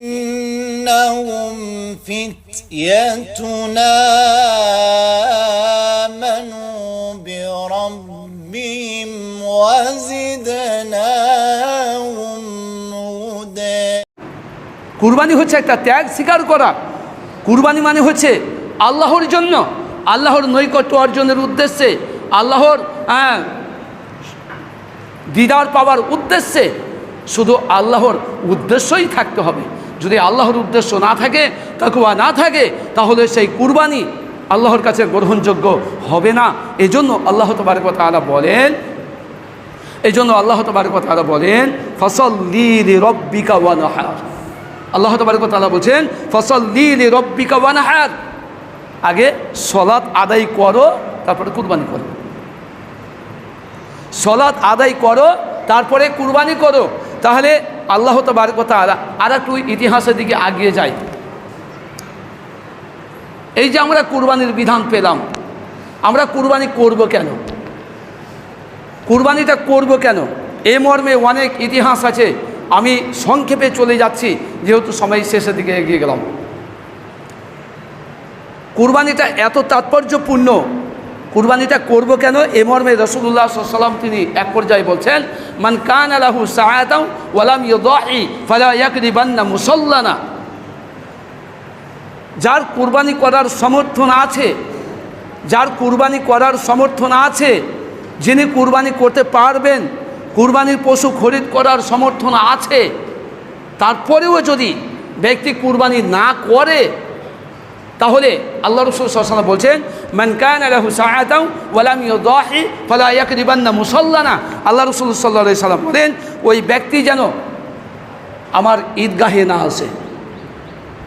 إنهم فتيتنا آمنوا بربهم وزدناهم هدى কুরবানি হচ্ছে একটা ত্যাগ স্বীকার করা কুরবানি মানে হচ্ছে আল্লাহর জন্য আল্লাহর নৈকট্য অর্জনের উদ্দেশ্যে আল্লাহর হ্যাঁ, দিদার পাওয়ার উদ্দেশ্যে শুধু আল্লাহর উদ্দেশ্যই থাকতে হবে যদি আল্লাহর উদ্দেশ্য না থাকে তাকুয়া না থাকে, তাহলে সেই কুরবানি আল্লাহর কাছে গ্রহণযোগ্য হবে না। এজন্য আল্লাহ তবারক তাআলা বলেন এই জন্য আল্লাহ তবারক তাআলা বলেন ফসল লি রব্বিকা ওয়ানহার আল্লাহ তবারক তাআলা বলছেন ফসল লি রব্বিকা ওয়ানহার আগে সলাৎ আদায় করো, তারপরে কুরবানি করো। সলাৎ আদায় করো, তারপরে কুরবানি করো। তাহলে আল্লাহ তবারক কথা আর একটু ইতিহাসের দিকে আগিয়ে যাই এই যে আমরা কুরবানির বিধান পেলাম, আমরা কুরবানি করব কেন? কুরবানিটা করব কেন? এ মর্মে অনেক ইতিহাস আছে, আমি সংক্ষেপে চলে যাচ্ছি, যেহেতু সময় শেষের দিকে এগিয়ে গেলাম। কুরবানিটা এত তাৎপর্যপূর্ণ কুরবানিটা করব কেন? এ মর্মে রসুল্লাহ সাল্লাম তিনি এক পর্যায়ে বলছেন, মান কান আলাহু সায়াতাম ওয়ালাম ইউদাহি ফালা যার কুরবানি করার সমর্থন আছে, যার কুরবানি করার সমর্থন আছে, যিনি কুরবানি করতে পারবেন, কুরবানির পশু খরিদ করার সমর্থন আছে, তারপরেও যদি ব্যক্তি কুরবানি না করে, তাহলে আল্লাহ রসুল সাল্লাম বলছেন মানকান আলাহু সাহাদাম ওয়ালাম ইউদাহি ফালা ইয়াকরিবান্না মুসাল্লানা। আল্লাহ রসুল সাল্লাহ সাল্লাম বলেন, ওই ব্যক্তি যেন আমার ঈদগাহে না আসে।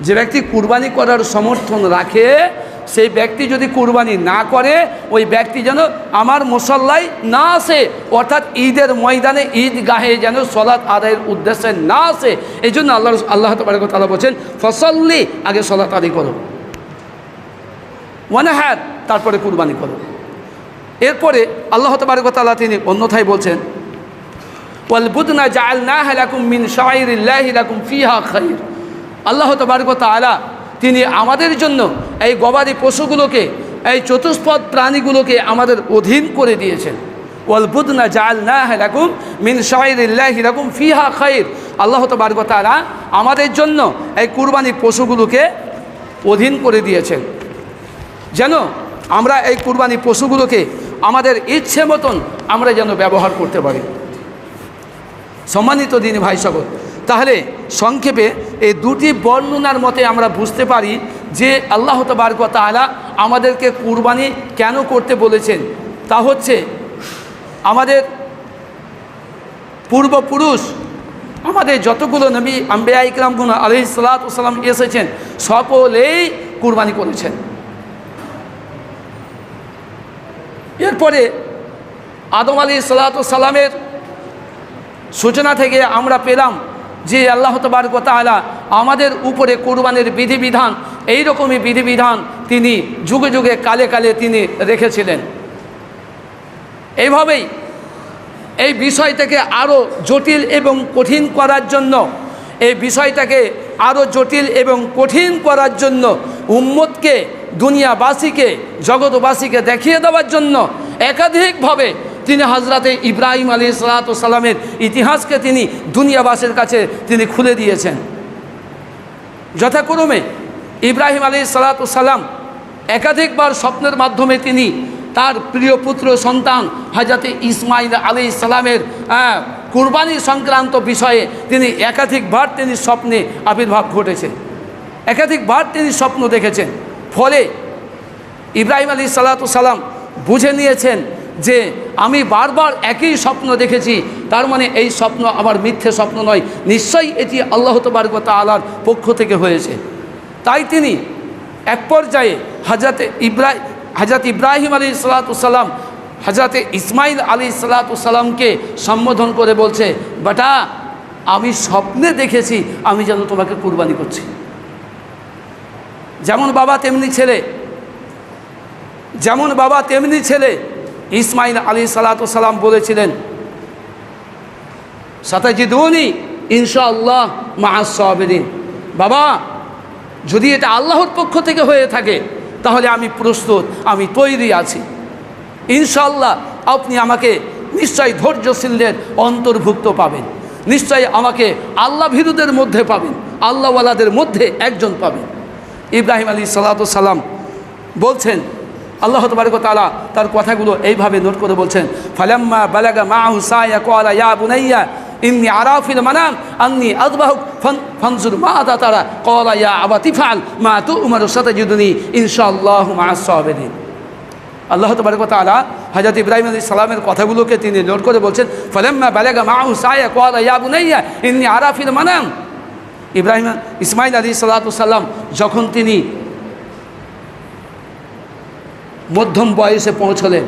যে ব্যক্তি কুরবানি করার সমর্থন রাখে, সেই ব্যক্তি যদি কুরবানি না করে, ওই ব্যক্তি যেন আমার মুসল্লায় না আসে। অর্থাৎ ঈদের ময়দানে ঈদগাহে যেন সলাৎ আদায়ের উদ্দেশ্যে না আসে। এই জন্য আল্লাহ আল্লাহ তালা বলছেন, ফসল্লি, আগে সলাৎ আদায় করো। ওয়ানাহার তারপরে কুরবানি করো। এরপরে আল্লাহ তালা তিনি অন্যথায় বলছেন, ওয়ালবুদনা জাল না মিন আল্লাহ তবারক তালা তিনি আমাদের জন্য এই গবাদি পশুগুলোকে, এই চতুষ্পদ প্রাণীগুলোকে আমাদের অধীন করে দিয়েছেন। ওয়ালবুদনা জাল না হেলাকুম মিন শাহরিল্লাহিলাকুম ফিহা খাইর। আল্লাহ তবারক তালা আমাদের জন্য এই কুরবানি পশুগুলোকে অধীন করে দিয়েছেন। যেন আমরা এই কুরবানি পশুগুলোকে আমাদের ইচ্ছে মতন আমরা যেন ব্যবহার করতে পারি। সম্মানিত দিন ভাই সকল, তাহলে সংক্ষেপে এই দুটি বর্ণনার মতে আমরা বুঝতে পারি যে আল্লাহ তবারক তালা আমাদেরকে কুরবানি কেন করতে বলেছেন। তা হচ্ছে, আমাদের পূর্বপুরুষ, আমাদের যতগুলো নবী, আম্বেয়া ইকরামগুন আলহি সালাতাম এসেছেন, সকলেই কুরবানি করেছেন। এরপরে আদম আলী সালাতামের সূচনা থেকে আমরা পেলাম যে আল্লাহ তবারক তালা আমাদের উপরে কোরবানের বিধিবিধান এই রকমই বিধিবিধান তিনি যুগে যুগে কালে কালে তিনি রেখেছিলেন। এইভাবেই এই বিষয়টাকে আরও জটিল এবং কঠিন করার জন্য, এই বিষয়টাকে আরও জটিল এবং কঠিন করার জন্য উম্মতকে দুনিয়াবাসীকে, জগৎবাসীকে দেখিয়ে দেওয়ার জন্য একাধিকভাবে তিনি হাজরাতে ইব্রাহিম আলী সালাতামের ইতিহাসকে তিনি দুনিয়াবাসীর কাছে তিনি খুলে দিয়েছেন। যথাক্রমে ইব্রাহিম আলী সালাতাম একাধিকবার স্বপ্নের মাধ্যমে তিনি তার প্রিয় পুত্র সন্তান হাজরতে ইসমাইল আলী সালামের কুরবানি সংক্রান্ত বিষয়ে তিনি একাধিকবার তিনি স্বপ্নে আবির্ভাব ঘটেছে। একাধিকবার তিনি স্বপ্ন দেখেছেন। ফলে ইব্রাহিম আলী সালাতাম বুঝে নিয়েছেন যে আমি বারবার একই স্বপ্ন দেখেছি, তার মানে এই স্বপ্ন আমার মিথ্যে স্বপ্ন নয়, নিশ্চয়ই এটি আল্লাহ তবারক আলার পক্ষ থেকে হয়েছে। তাই তিনি এক পর্যায়ে হাজরতে ইব্রাহিম হাজরত ইব্রাহিম আলী সালাতাম হাজরতে ইসমাইল আলী সালাতামকে সম্বোধন করে বলছে, বেটা, আমি স্বপ্নে দেখেছি, আমি যেন তোমাকে কুরবানি করছি। যেমন বাবা, তেমনি ছেলে। যেমন বাবা, তেমনি ছেলে, ইসমাইল আলী সালাতাম বলেছিলেন, সাতাজিদুনি ইনশাআল্লাহ মাহাসাবিন বাবা, যদি এটা আল্লাহর পক্ষ থেকে হয়ে থাকে, তাহলে আমি প্রস্তুত, আমি তৈরি আছি। ইনশাল্লাহ আপনি আমাকে নিশ্চয়ই ধৈর্যশীলদের অন্তর্ভুক্ত পাবেন। নিশ্চয়ই আমাকে আল্লাহ ভীরুদের মধ্যে পাবেন, আল্লাহওয়ালাদের মধ্যে একজন পাবেন। ইব্রাহিম আলী সালাম বলছেন, আল্লাহ তবারক তালা তার কথাগুলো এইভাবে নোট করে বলছেন, ফালাম্মা বালাগা মা হুসাইয়া কলা ইয়া বুনাইয়া, ইন্নি আরাফিল মানাম, আন্নি আদবাহ ফানজুর মা আদা তারা কলা ইয়া আবা তিফাল মা তু উমার সাথে জুদুনি ইনশাআল্লাহ মা সাবেদিন আল্লাহ তবারক তালা হজরত ইব্রাহিম আলী সালামের কথাগুলোকে তিনি নোট করে বলছেন, ফালাম্মা বালাগা মা হুসাইয়া কলা ইয়া বুনাইয়া, ইন্নি আরাফিল মানাম ইব্রাহিম ইসমাইল আলী সাল্লাম যখন তিনি মধ্যম বয়সে পৌঁছলেন,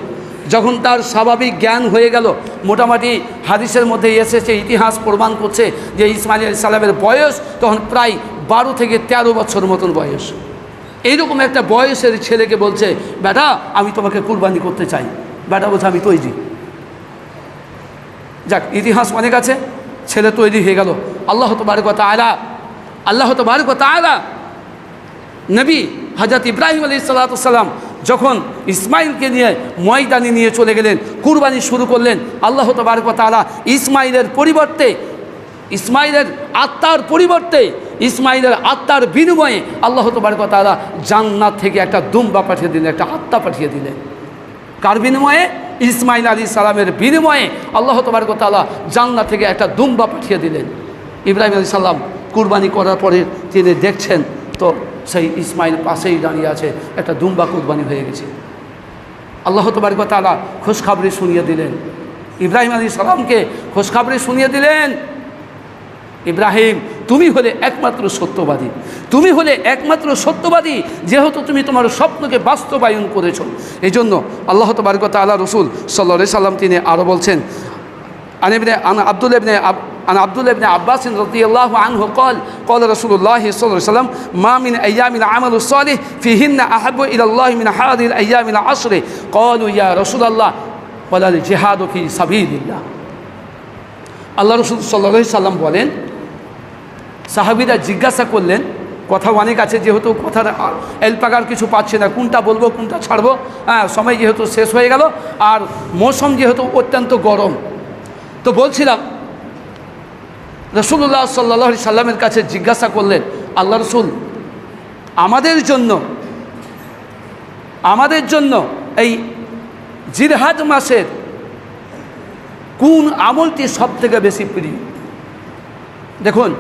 যখন তার স্বাভাবিক জ্ঞান হয়ে গেল, মোটামুটি হাদিসের মধ্যে এসেছে, ইতিহাস প্রমাণ করছে যে ইসমাইল আলী সাল্লামের বয়স তখন প্রায় বারো থেকে ১৩ বছর মতন বয়স। এইরকম একটা বয়সের ছেলেকে বলছে, বেটা, আমি তোমাকে কুরবানি করতে চাই। বেটা বলছে, আমি তৈরি। যাক, ইতিহাস অনেক আছে, ছেলে তৈরি হয়ে গেল। আল্লাহ তো কথা তালা আল্লাহ তো বারক তালা নবী হজরত ইব্রাহিম আলী সাল্লাম যখন ইসমাইলকে নিয়ে ময়দানি নিয়ে চলে গেলেন, কুরবানি শুরু করলেন, আল্লাহ তবারক তালা ইসমাইলের পরিবর্তে ইসমাইলের আত্মার পরিবর্তে ইসমাইলের আত্মার বিনিময়ে আল্লাহ তবারক তালা জান্নাত থেকে একটা দুম্বা পাঠিয়ে দিলেন, একটা আত্মা পাঠিয়ে দিলেন। কার বিনিময়ে? ইসমাইল আলী সালামের বিনিময়ে আল্লাহ তবারক তালা জান্নাত থেকে একটা দুম্বা পাঠিয়ে দিলেন। ইব্রাহিম আলী সাল্লাম কুরবানি করার পরে তিনি দেখছেন, তো সেই ইসমাইল পাশেই দাঁড়িয়ে আছে, একটা দুম্বা কুরবানি হয়ে গেছে। আল্লাহ তবারক তালা খোঁজখাবরি শুনিয়ে দিলেন। ইব্রাহিম আলী সালামকে খোঁজখাবরি শুনিয়ে দিলেন, ইব্রাহিম, তুমি হলে একমাত্র সত্যবাদী। তুমি হলে একমাত্র সত্যবাদী, যেহেতু তুমি তোমার স্বপ্নকে বাস্তবায়ন করেছ। এই জন্য আল্লাহ তবারক তালা রসুল সাল্লা সাল্লাম তিনি আরও বলছেন আনিবনে আন আব্দুল আব عن عبد الله بن عباس رضي الله عنه قال قال رسول الله صلى الله عليه وسلم ما من أيام العمل الصالح فيهن أحب إلى الله من هذه الأيام العشر قالوا يا رسول الله ولا الجهاد في سبيل الله আল্লাহ রসুল সাল্লাহ সাল্লাম বলেন সাহাবিরা জিজ্ঞাসা করলেন কথা অনেক আছে যেহেতু কথার এলপাকার কিছু পাচ্ছে না কোনটা বলবো কোনটা ছাড়বো হ্যাঁ সময় যেহেতু শেষ হয়ে গেল আর মৌসুম যেহেতু অত্যন্ত গরম তো বলছিলাম রসুল্লাহ সাল্লাহ সাল্লামের কাছে জিজ্ঞাসা করলেন, আল্লাহ রসুল, আমাদের জন্য আমাদের জন্য এই জিরহাজ মাসের কোন আমলটি সব থেকে বেশি প্রিয়? দেখুন,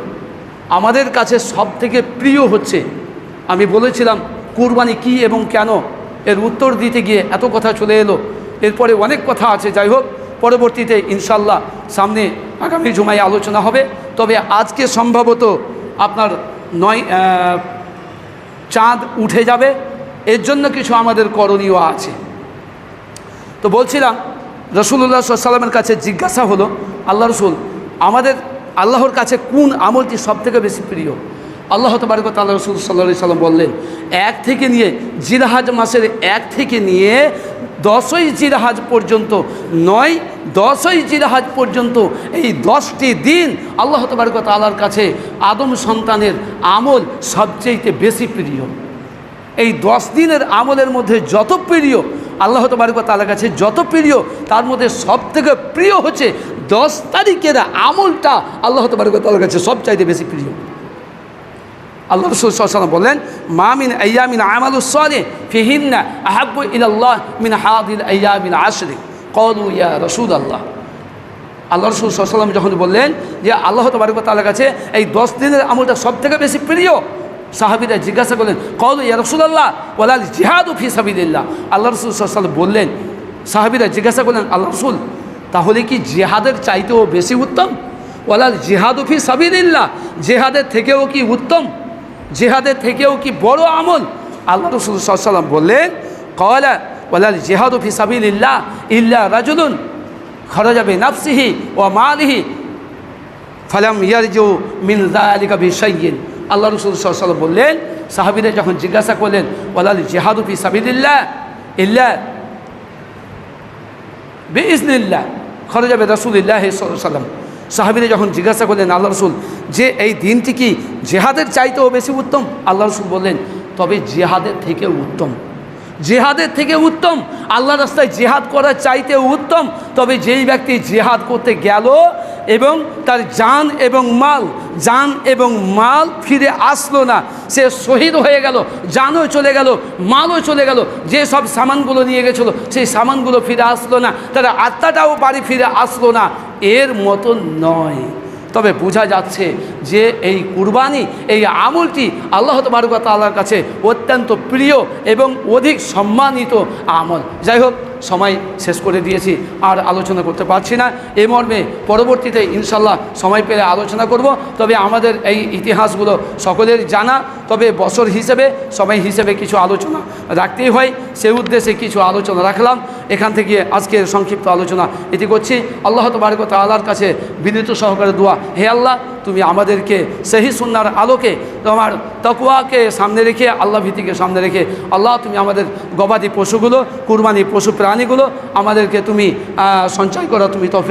আমাদের কাছে সব থেকে প্রিয় হচ্ছে, আমি বলেছিলাম, কুরবানি কি এবং কেন? এর উত্তর দিতে গিয়ে এত কথা চলে এলো। এরপরে অনেক কথা আছে, যাই হোক, পরবর্তীতে ইনশাল্লাহ সামনে আগামী জুমায় আলোচনা হবে। তবে আজকে সম্ভবত আপনার নয় চাঁদ উঠে যাবে। এর জন্য কিছু আমাদের করণীয় আছে। তো বলছিলাম রসুল্লাহ সাল্লামের কাছে জিজ্ঞাসা হলো, আল্লাহ রসুল, আমাদের আল্লাহর কাছে কোন আমলটি সব থেকে বেশি প্রিয়? আল্লাহ তবারক আল্লাহ রসুল সাল্লা সাল্লাম বললেন, এক থেকে নিয়ে জিরাহাজ মাসের এক থেকে নিয়ে দশই জিরাহাজ পর্যন্ত নয়, দশই জিরাহাজ পর্যন্ত এই দশটি দিন আল্লাহ তবারক আল্লাহর কাছে আদম সন্তানের আমল সবচেয়ে বেশি প্রিয়। এই দশ দিনের আমলের মধ্যে যত প্রিয় আল্লাহ তবারক তালার কাছে যত প্রিয়, তার মধ্যে সব থেকে প্রিয় হচ্ছে দশ তারিখের আমলটা আল্লাহ তবারক তালার কাছে সবচাইতে বেশি প্রিয়। আল্লাহ রসুল সাল্লাম বললেন মামিন আয়ামিন আমালু সলে ফিহিন্না আহাব্বু ইলাল্লাহ মিন হাদিল আয়ামিন আশরে। কলু ইয়া রসুল আল্লাহ আল্লাহ রসুল সাল্লাম যখন বললেন যে আল্লাহ তবারক তালার কাছে এই দশ দিনের আমলটা সব থেকে বেশি প্রিয়, সাহাবিরা জিজ্ঞাসা করলেন কল ইয়া রসুল রসুল্লাহ ওলাল জিহাদ ফি সাবিল্লাহ আল্লাহ রসুল সাল্লাম বললেন, সাহাবিরা জিজ্ঞাসা করলেন, আল্লাহ রসুল, তাহলে কি জিহাদের চাইতেও বেশি উত্তম? ওলাল জিহাদ ফি সাবিল্লাহ জেহাদের থেকেও কি উত্তম? জেহাদের থেকেও কি বড় আমল? আল্লাহ রসুল সাল্লাম বললেন, কলা ওলাল জেহাদ ফি সাবিল্লাহ ইল্লা রাজুলুন খরজাবে নাফসিহি ও মালিহি ফালাম ইয়ারজু মিন যালিকা বিশাইয়িন আল্লাহ রসুল সাল্লাম বললেন, সাহাবিরা যখন জিজ্ঞাসা করলেন, ওয়ালাল জিহাদু ফি সাবিলিল্লাহ ইল্লা বিইজনিল্লাহ খরজাবে রাসূলুল্লাহ সাল্লাল্লাহু আলাইহি সাল্লাম সাহাবিনে যখন জিজ্ঞাসা করলেন, আল্লাহ রসুল, যে এই দিনটি কি জেহাদের চাইতেও বেশি উত্তম? আল্লাহ রসুল বললেন, তবে জেহাদের থেকে উত্তম। জেহাদের থেকে উত্তম আল্লাহ রাস্তায় জেহাদ করার চাইতেও উত্তম। তবে যেই ব্যক্তি জেহাদ করতে গেল এবং তার জান এবং মাল, জান এবং মাল ফিরে আসলো না, সে শহীদ হয়ে গেল, জানও চলে গেল, মালও চলে গেল, যে সব সামানগুলো নিয়ে গেছিল, সেই সামানগুলো ফিরে আসলো না, তার আত্মাটাও বাড়ি ফিরে আসলো না। এর মতন নয়। তবে বোঝা যাচ্ছে যে এই কুরবানি, এই আমলটি আল্লাহ তবারক তাল্লার কাছে অত্যন্ত প্রিয় এবং অধিক সম্মানিত আমল। যাই হোক, সময় শেষ করে দিয়েছি, আর আলোচনা করতে পারছি না। এ মর্মে পরবর্তীতে ইনশাল্লাহ সময় পেলে আলোচনা করব। তবে আমাদের এই ইতিহাসগুলো সকলের জানা। তবে বছর হিসেবে, সময় হিসেবে কিছু আলোচনা রাখতেই হয়। সেই উদ্দেশ্যে কিছু আলোচনা রাখলাম। এখান থেকে আজকে সংক্ষিপ্ত আলোচনা এটি করছি। আল্লাহ তবারক তাল্লার কাছে বিনীত সহকারে দোয়া। হে আল্লাহ, তুমি আমাদেরকে সেহি সুন্নার আলোকে, তোমার তকুয়াকে সামনে রেখে, আল্লাহ ভীতিকে সামনে রেখে, আল্লাহ তুমি আমাদের গবাদি পশুগুলো, কুরবানি পশু প্রাণীগুলো আমাদেরকে তুমি সঞ্চয় করো, তুমি তফিক